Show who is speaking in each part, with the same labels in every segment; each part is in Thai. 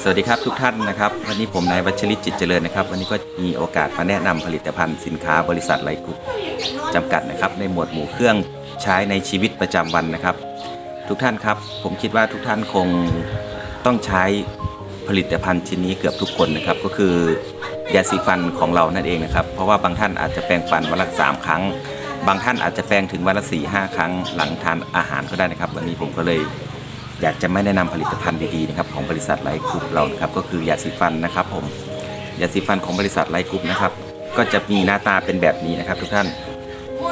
Speaker 1: สวัสดีครับทุกท่านนะครับ วันนี้ผมนายวัชริตจิตเจริญนะครับ วันนี้ก็มีโอกาสมาแนะนำผลิตภัณฑ์สินค้าบริษัทไลกุ๊จำกัดนะครับ ในหมวดหมู่เครื่องใช้ในชีวิตประจำวันนะครับ ทุกท่านครับ ผมคิดว่าทุกท่านคงต้องใช้ผลิตภัณฑ์ชิ้นนี้เกือบทุกคนนะครับ ก็คือยาสีฟันของเรานั่นเองนะครับ เพราะว่าบางท่านอาจจะแปรงฟันวันละสามครั้ง บางท่านอาจจะแปรงถึงวันละสี่ห้าครั้งหลังทานอาหารก็ได้นะครับ วันนี้ผมก็เลย อยากจะไม่แนะนำผลิตภัณฑ์ดีๆนะครับของบริษัทไลท์กรุ๊ปเรานะครับก็คือยาสีฟันนะครับผมยาสีฟันของบริษัทไลท์กรุ๊ปนะครับก็จะมีหน้าตาเป็นแบบนี้นะครับ ทุกท่าน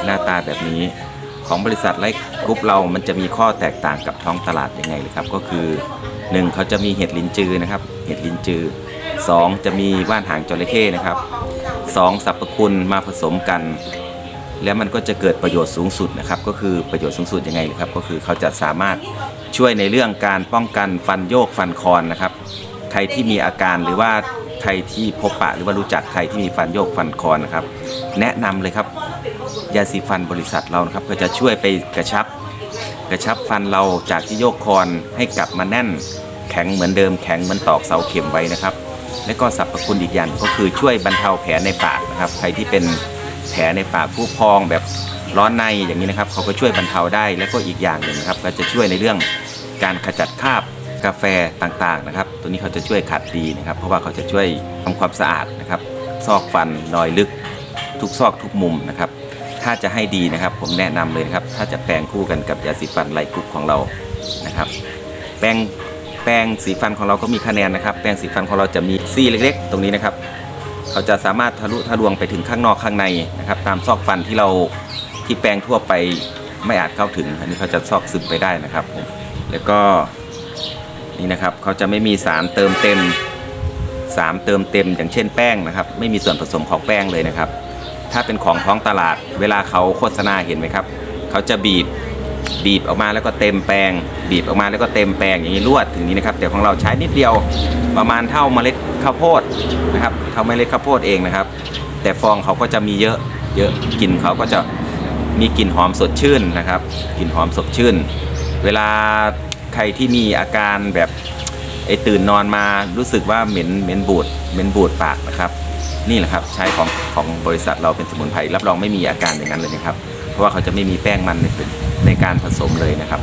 Speaker 1: หน้าตาแบบนี้ของบริษัทไลท์กรุ๊ปเรามันจะมีข้อแตกต่างกับท้องตลาดยังไงเลยครับก็คือหนึ่งเขาจะมีเห็ดลิ้นจือนะครับ เห็ดลิ้นจือสองจะมีว่านหางจระเข้นะครับสองสรรพคุณมาผสมกัน แล้วมันก็จะเกิดประโยชน์สูงสุดนะครับ ก็คือประโยชน์สูงสุดยังไงครับ ก็คือเขาจะสามารถช่วยในเรื่องการป้องกันฟันโยกฟันคอนนะครับ ใครที่มีอาการหรือว่าใครที่พบปะหรือว่ารู้จักใครที่มีฟันโยกฟันคอนนะครับ แนะนำเลยครับยาสีฟันบริษัทเรานะครับ ก็จะช่วยไปกระชับ กระชับฟันเราจากที่โยกคอนให้กลับมาแน่นแข็งเหมือนเดิมแข็งเหมือนตอกเสาเข็มไว้นะครับ และก็สรรพคุณอีกอย่างก็คือช่วยบรรเทาแผลในปากนะครับ ใครที่เป็น แผลในปากผู้พองแบบร้อนในอย่างนี้นะครับเขาก็ช่วยบรรเทาได้และก็อีกอย่างหนึ่งนะครับก็จะช่วยในเรื่องการขจัดคราบกาแฟต่างๆนะครับ ตัวนี้เขาจะช่วยขัดดีนะครับ เพราะว่าเขาจะช่วยทำความสะอาดนะครับ ซอกฟันรอยลึก ทุกซอกทุกมุมนะครับ ถ้าจะให้ดีนะครับ ผมแนะนำเลยครับ ถ้าจะแปรงคู่กันกับยาสีฟันไลกรุ๊ปของเรานะครับ แปรงแปรงสีฟันของเราก็มีคะแนนนะครับ แปรงสีฟันของเราจะมีซี่เล็ก ๆ ตรงนี้นะครับ เขาจะสามารถทะลุทะลวงไปถึงข้างนอกข้างในนะครับ ตามซอกฟันที่เราที่แปรงทั่วไปไม่อาจเข้าถึง อันนี้เขาจะซอกซึมไปได้นะครับผมแล้วก็นี่นะครับเขาจะไม่มีสารเติมเต็มสารเติมเต็ม อย่างเช่นแป้งนะครับ ไม่มีส่วนผสมของแป้งเลยนะครับ ถ้าเป็นของท้องตลาด เวลาเขาโฆษณาเห็นไหมครับ เขาจะบีบ บีบออกมาแล้วก็เต็มแปลง บีบออกมาแล้วก็เต็มแปลงอย่างนี้รวดถึงนี้นะครับแต่ของเราใช้นิดเดียวประมาณเท่าเมล็ดข้าวโพดนะครับเท่าเมล็ดข้าวโพดเองนะครับ แต่ฟองเขาก็จะมีเยอะเยอะกลิ่นเขาก็จะมีกลิ่นหอมสดชื่นนะครับกลิ่นหอมสดชื่น เวลาใครที่มีอาการแบบไอตื่นนอนมารู้สึกว่าเหม็นเหม็นบูดเหม็นบูดปากนะครับ นี่แหละครับใช้ของของบริษัทเราเป็นสมุนไพรรับรองไม่มีอาการอย่างนั้นเลยนะครับ เพราะว่าเขาจะไม่มีแป้งมันใน ในการผสมเลยนะครับ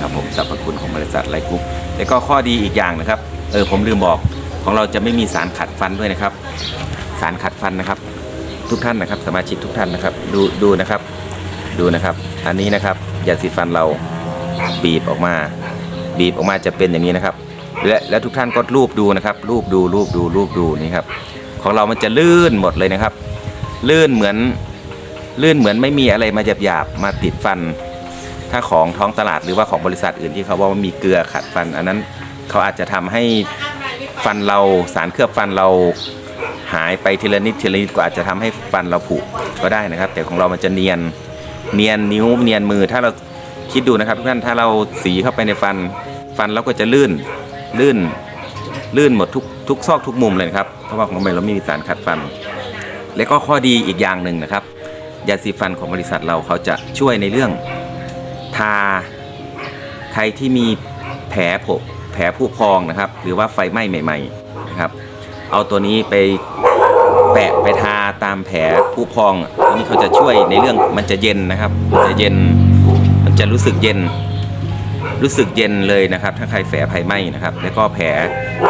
Speaker 1: ครับผมสรรพคุณของบริษัทไลกรุ๊ปแล้วก็ข้อดีอีกอย่างนะครับเออผมลืมบอกของเราจะไม่มีสารขัดฟันด้วยนะครับ สารขัดฟันนะครับ ทุกท่านนะครับสมาชิกทุกท่านนะครับ ดูดูนะครับ ดูนะครับ อันนี้นะครับยาสีฟันเราบีบออกมา บีบออกมาจะเป็นอย่างนี้นะครับ และและทุกท่านก็รูปดูนะครับ รูปดูรูปดูรูปดูนี่ครับของเรามันจะลื่นหมดเลยนะครับ ลื่นเหมือนลื่นเหมือนไม่มีอะไรมาหยาบๆมาติดฟัน ถ้าของท้องตลาดหรือว่าของบริษัทอื่นที่เขาบอกว่ามีเกลือขัดฟัน อันนั้นเขาอาจจะทำให้ฟันเราสารเคลือบฟันเราหายไปทีละนิดทีละนิดก็อาจจะทำให้ฟันเราผุก็ได้นะครับ แต่ของเรามันจะเนียนเนียนนิ้วเนียนมือถ้าเราคิดดูนะครับทุกท่านถ้าเราสีเข้าไปในฟันฟันเราก็จะลื่นลื่นลื่นหมดทุกทุกซอกทุกมุมเลยครับเพราะว่าของเราไม่มีสารขัดฟัน และก็ข้อดีอีกอย่างหนึ่งนะครับยาสีฟันของบริษัทเราเขาจะช่วยในเรื่อง ทา ใครที่มีแผลผกแผลผู้พองนะครับ หรือว่าไฟไหม้ใหม่ๆนะครับ เอาตัวนี้ไปแปะไปทาตามแผลผู้พองตัวนี้เขาจะช่วยในเรื่องมันจะเย็นนะครับมันจะเย็นมันจะรู้สึกเย็น รู้สึกเย็นเลยนะครับ ถ้าใครแผลไฟไหม้นะครับ แล้วก็แผล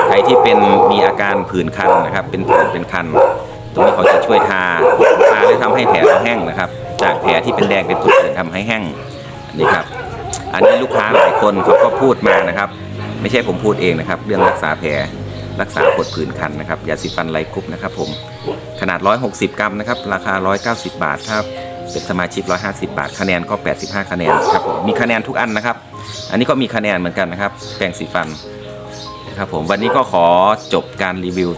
Speaker 1: ใครที่เป็นมีอาการผื่นคันนะครับ เป็นผื่นเป็นคันตรงนี้เขาจะช่วยทาทาแล้วทำให้แผลเราแห้งนะครับ จากแผลที่เป็นแดงเป็นผื่นทำให้แห้ง นนี้ครับ อันนี้ลูกค้าหลายคนเขาก็พูดมานะครับ ไม่ใช่ผมพูดเองนะครับ เรื่องรักษาแผลรักษาปวดผื่นคันนะครับยาสีฟันไลกรุ๊ปนะครับผมขนาด 160 กรัมนะครับ ราคา 190 บาทถ้าเป็นสมาชิก 150 บาท คะแนนก็ 85 คะแนนครับผมมีคะแนนทุกอันนะครับ อันนี้ก็มีคะแนนเหมือนกันนะครับ แปรงสีฟันนะครับผมวันนี้ก็ขอจบการรีวิว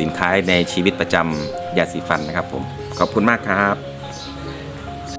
Speaker 1: สินค้าในชีวิตประจำยาสีฟันนะครับผมขอบคุณมากครับ